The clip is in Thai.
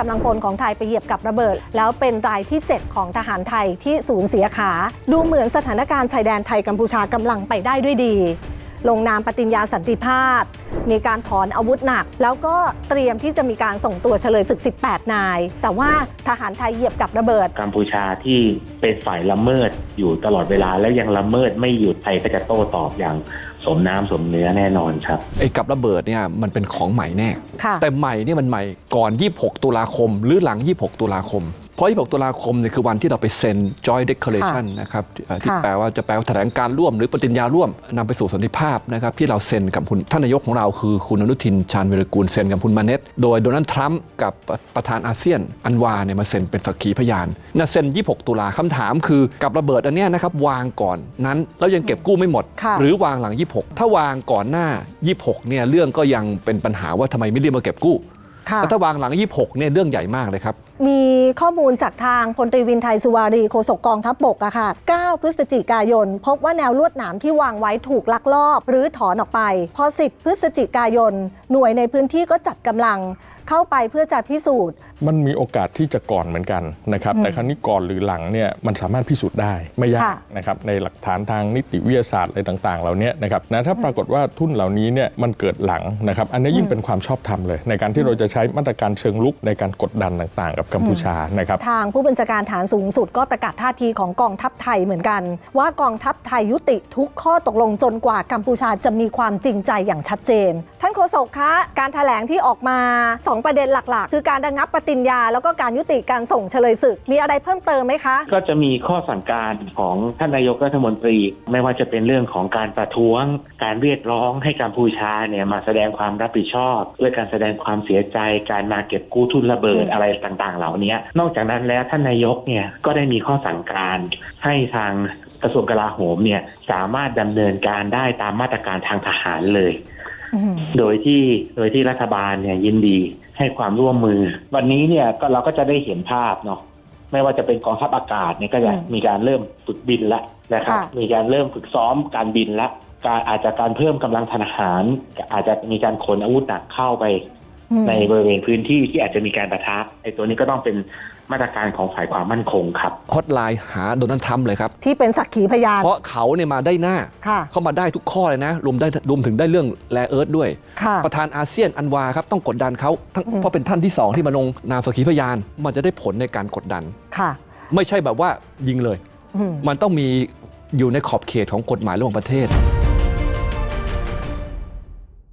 กำลังพลของไทยไปเหยียบกับระเบิด แล้วเป็นรายที่ 7 ของทหารไทยที่สูญเสียขา ดูเหมือนสถานการณ์ชายแดนไทยกัมพูชากำลังไปได้ด้วยดี ลงนามปฏิญญาสันติภาพ มีการถอนอาวุธหนัก แล้วก็เตรียมที่จะมีการส่งตัวเฉลยศึก 18 นาย แต่ว่าทหารไทยเหยียบกับระเบิด กัมพูชาที่เป็นฝ่ายละเมิดอยู่ตลอดเวลาและยังละเมิดไม่หยุดไทยก็จะโต้ตอบอย่างสมน้ำสมเนื้อแน่นอนครับไอ้กับระเบิดเนี่ยมันเป็นของใหม่แน่ค่ะแต่ใหม่เนี่ยมันใหม่ก่อน 26 ตุลาคม หรือหลัง 26 ตุลาคม เพราะ26ตุลาคมเนี่ยคือวันที่เราไปเซ็น Joint Declaration นะครับเอ่อที่ค่ะแปลว่าจะแปลว่าแถลงการร่วมหรือปฏิญญาร่วมนำไปสู่สันติภาพนะครับที่เราเซ็นกับคุณท่านนายกของเราคือคุณอนุทินชาญวิรกูลเซ็นกับคุณมาเน็ตโดยโดนัลด์ทรัมป์กับประธานอาเซียนอันวาเนี่ยมาเซ็นเป็นสักขีพยานน่ะเซ็น 26 ตุลาคำถามคือกับระเบิดอันเนี้ยนะครับวางก่อนนั้นแล้วยังเก็บกู้ไม่หมดค่ะหรือวางหลัง 26 ถ้าวางก่อนหน้า 26เนี่ยเรื่องก็ยังเป็นปัญหาว่าทำไมไม่รีบมาเก็บกู้ค่ะ แต่ถ้าวางหลัง 26เนี่ยเรื่องใหญ่มากเลยครับ มีข้อมูลจากทางพลตรีวินไทยสุวารีโฆษกกองทัพบกอะค่ะ 9 พฤศจิกายน พบว่าแนวลวดหนามที่วางไว้ถูกลักลอบ หรือถอนออกไป พอ 10 พฤศจิกายน หน่วยในพื้นที่ก็จัดกำลัง เข้าไปเพื่อจะพิสูจน์ มันมีโอกาสที่จะก่อนเหมือนกันนะครับแต่ครั้นี้ก่อนหรือหลังเนี่ยมันสามารถพิสูจน์ได้ไม่ยาค่ะกนะครับในหลักฐานทางนิติวิทยาศาสตร์อะไรต่างๆเหล่านี้นะครับนะถ้าปรากฏว่าทุ่นเหล่านี้เนี่ยมันเกิดหลังนะครับอันนี้ยิ่งเป็นความชอบธรรมเลย ในการที่เราจะใช้มาตรการเชิงลุกในการกดดันต่างๆ กับกัมพูชานะครับทางผู้บัญชาการฐานสูงสุดก็ประกาศท่าทีของกองทัพไทยเหมือนกัน ว่ากองทัพไทยยุติทุกข้อตกลงจนกว่ากัมพูชาจะมีความจริงใจอย่างชัดเจนท่าน โฆษกคะการถแถลงที่ออกมา 2 ประเด็นหลักๆ คือการระงับปฏิญญา แล้วก็การยุติการส่งเฉลยศึก มีอะไรเพิ่มเติมไหมคะ ก็จะมีข้อสั่งการของท่านนายกรัฐมนตรี ไม่ว่าจะเป็นเรื่องของการประท้วง การเรียกร้องให้กัมพูชาเนี่ยมาแสดงความรับผิดชอบด้วยการแสดงความเสียใจการมาเก็บกู้ทุนระเบิดออะไรต่างๆ เหล่านี้นอกจากนั้นแล้วท่านนายกเนี่ยก็ได้มีข้อสั่งการให้ทางกระทรวงกลาโหมเนี่ยสามารถดำเนินการได้ตามมาตรการทางทหารเลย โดยที่โดยที่รัฐบาลเนี่ยยินดีให้ความร่วมมือ วันนี้เนี่ยก็เราก็จะได้เห็นภาพเนาะไม่ว่าจะเป็นกองทัพอากาศเนี่ยก็จะอืมมีการเริ่มฝึกบินแล้วนะครับค่ะมีการเริ่มฝึกซ้อมการบินแล้วการอาจจะการเพิ่มกำลังทหาร อาจจะมีการขนอาวุธหนักเข้าไปอืม ในบริเวณพื้นที่ที่อาจจะมีการประทะไอ้ตัวนี้ก็ต้องเป็นมาตรการของฝ่ายความมั่นคงครับฮอตไลน์หาโดนัลด์ทรัมป์เลยครับ ที่เป็นสักขีพยาน เพราะเขาเนี่ยมาได้หน้า ค่ะเขามาได้ทุกข้อเลยนะ รวมได้รวมถึงได้เรื่องแรเอิร์ธด้วย ค่ะประธานอาเซียนอันวาครับต้องกดดันเขาทั้งอืมเพราะเป็นท่านที่สองที่มาลงนามสักขีพยาน มันจะได้ผลในการกดดัน ค่ะ ไม่ใช่แบบว่ายิงเลย อืม มันต้องมีอยู่ในขอบเขตของกฎหมายระหว่างประเทศ